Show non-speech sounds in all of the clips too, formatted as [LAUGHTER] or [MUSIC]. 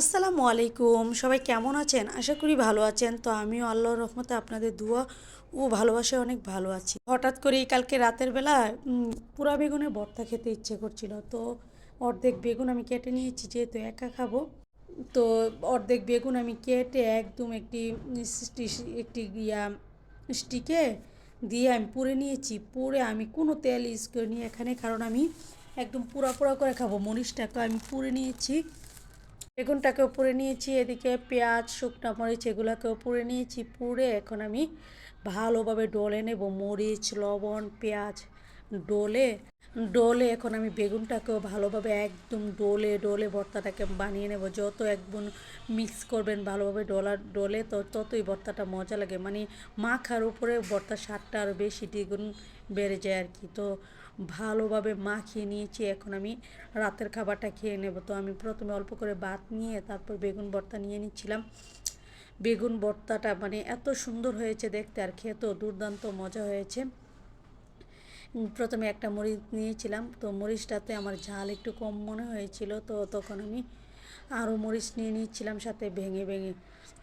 আসসালামু আলাইকুম। সবাই কেমন আছেন? আশা করি ভালো আছেন। তো আমিও আল্লাহর রহমতে আপনাদের দুয়া ও ভালোবাসায় অনেক ভালো আছি। হঠাৎ করেই কালকে রাতের বেলা পুরা বেগুনের ভর্তা খেতে ইচ্ছে করছিল। তো অর্ধেক বেগুন আমি কেটে নিয়েছি, যেহেতু একা খাব। তো অর্ধেক বেগুন আমি কেটে একদম একটি একটি ইয়া স্টিকে দিয়ে আমি পুড়ে নিয়েছি। পুড়ে আমি কোনো তেল ইউজ করিনি এখানে, কারণ আমি একদম পুরা পুরা করে খাব। মরিচটাকে আমি পুড়ে নিয়েছি। বেগুনটাকেও পুড়ে নিয়েছি, এদিকে পেঁয়াজ, শুকনো মরিচ এগুলোকেও পুড়ে নিয়েছি, পুড়ে এখন আমি ভালোভাবে ডলে নেব, মরিচ, লবণ, পেঁয়াজ, ডলে ডলে এখন আমি বেগুনটাকেও ভালোভাবে একদম ডোলে ডোলে ভর্তাটাকে বানিয়ে নেব। যত একদম মিক্স করবেন ভালোভাবে ডোলা, ডোলে তো ততই ভর্তাটা মজা লাগে। মানে মাখার উপরে ভর্তার স্বাদটা আরও বেশি দ্বিগুণ বেড়ে যায় আর কি। তো ভালোভাবে মাখিয়ে নিয়েছি, এখন আমি রাতের খাবারটা খেয়ে নেব। তো আমি প্রথমে অল্প করে ভাত নিয়ে তারপর বেগুন ভর্তা নিয়ে নিচ্ছিলাম। বেগুন ভর্তাটা মানে এত সুন্দর হয়েছে দেখতে আর খেতেও দুর্দান্ত মজা হয়েছে। প্রথমে একটা মরিচ নিয়েছিলাম। তো মরিচটাতে আমার ঝাল একটু কম মনে হয়েছিল। তো তখন আমি আরও মরিচ নিয়ে নিচ্ছিলাম সাথে ভেঙে ভেঙে।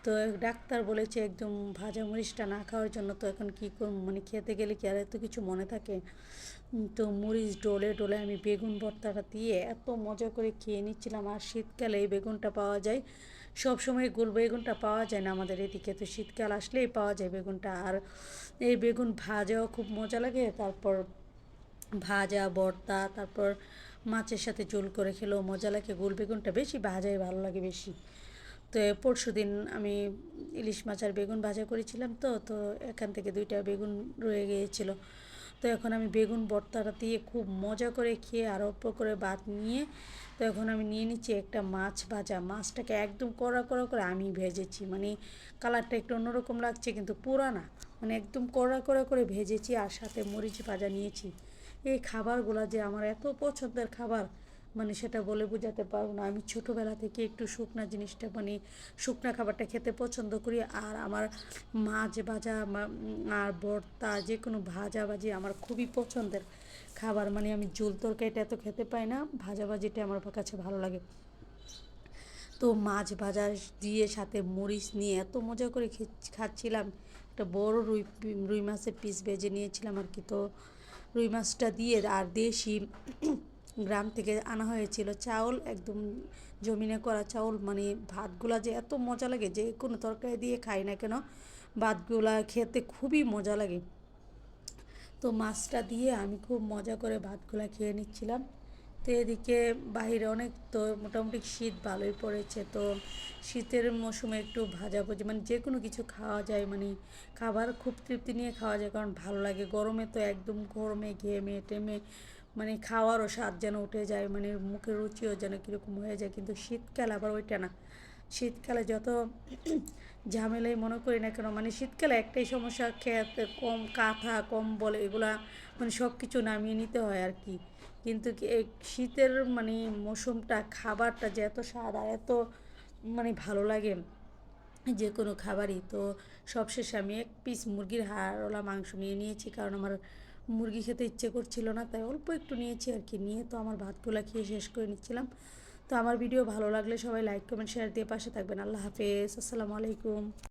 তো ডাক্তার বলেছে একদম ভাজা মরিচটা না খাওয়ার জন্য তো এখন কী করব? মানে খেতে গেলে কি আর এত কিছু মনে থাকে? তো মরিচ ডলে ডলে আমি বেগুন ভর্তাটা দিয়ে এত মজা করে খেয়ে নিচ্ছিলাম। আর শীতকালে এই বেগুনটা পাওয়া যায় সব সময় গোল বেগুনটা পাওয়া যায় না আমাদের এদিকে। তো শীতকাল আসলেই পাওয়া যায় বেগুনটা। আর এই বেগুন ভাজাও খুব মজা লাগে। তারপর ভাজা ভর্তা তারপর মাছের সাথে ঝোল করে খেলেও মজা লাগে। গোল বেগুনটা বেশি ভাজাই ভালো লাগে বেশি। তো পরশু দিন আমি ইলিশ মাছ আর বেগুন ভাজা করেছিলাম তো তো এখান থেকে দুইটা বেগুন রয়ে গিয়েছিল। তো এখন আমি বেগুন ভর্তাটা দিয়ে খুব মজা করে খেয়ে আর করে ভাত নিয়ে, তো এখন আমি নিয়ে নিচ্ছি একটা মাছ ভাজা। মাছটাকে একদম কড়া কড়া করে আমি ভেজেছি। মানে কালারটা একটু অন্যরকম লাগছে, কিন্তু পুরা না মানে একদম কড়া কড়া করে ভেজেছি আর সাথে মরিচ ভাজা নিয়েছি। এই খাবারগুলো যে আমার এত পছন্দের খাবার মানে সেটা বলে বোঝাতে পারব না। আমি ছোটোবেলা থেকে একটু শুকনা জিনিসটা মানে শুকনা খাবারটা খেতে পছন্দ করি। আর আমার মাছ ভাজা আর ভর্তা, যে কোনো ভাজা ভাজি আমার খুবই পছন্দের খাবার। মানে আমি ঝোল তরকারিটা এত খেতে পাই না, ভাজা ভাজিটা আমার কাছে ভালো লাগে। তো মাছ ভাজা দিয়ে সাথে মরিচ নিয়ে এত মজা করে খাচ্ছিলাম। একটা বড় রুই রুই মাছের পিস ভেজে নিয়েছিলাম আর কি। তো রুই মাছটা দিয়ে আর দেশি গ্রাম থেকে আনা হয়েছিল। চাউল একদম জমিনে করা চাউল মানে ভাতগুলা যে এত মজা লাগে, যে কোনো তরকারি দিয়ে খাই না কেন, ভাতগুলা খেতে খুবই মজা লাগে। তো মাছটা দিয়ে আমি খুব মজা করে ভাতগুলা খেয়ে নিচ্ছিলাম। তো এদিকে বাইরে অনেক তো মোটামুটি শীত ভালোই পড়েছে। তো শীতের মৌসুমে একটু ভাজাভুজি মানে যে কোনো কিছু খাওয়া যায় মানে খাবার খুব তৃপ্তি নিয়ে খাওয়া যায়, কারণ ভালো লাগে। গরমে তো একদম গরমে ঘেমে টেমে মানে খাওয়ারও স্বাদ যেন উঠে যায় মানে মুখের রুচিও যেন কীরকম হয়ে যায়। কিন্তু শীতকাল আবার ওইটা না। শীতকালে যত [CLEARS THROAT] ঝামেলাই মনে করি না কেন মানে শীতকালে একটাই সমস্যা, খেতে কম কাঁথা, কম্বল, এগুলা মানে সব কিছু নামিয়ে নিতে হয় আর কি। কিন্তু শীতের মানে মৌসুমটা, খাবারটা যে এত স্বাদ আর এত মানে ভালো লাগে যে কোনো খাবারই, তো সবশেষে আমি এক পিস মুরগির হাড়ওয়ালা মাংস নিয়ে নিয়েছি কারণ আমার মুরগি খেতে ইচ্ছে করছিল না, তাই অল্প একটু নিয়েছি আর কি। নিয়ে তো আমার ভাতগুলা খেয়ে শেষ করে নিচ্ছিলাম। তো আমার ভিডিও ভালো লাগলে সবাই লাইক কমেন্ট শেয়ার দিয়ে পাশে থাকবেন। আল্লাহ হাফেজ। আসসালামু আলাইকুম।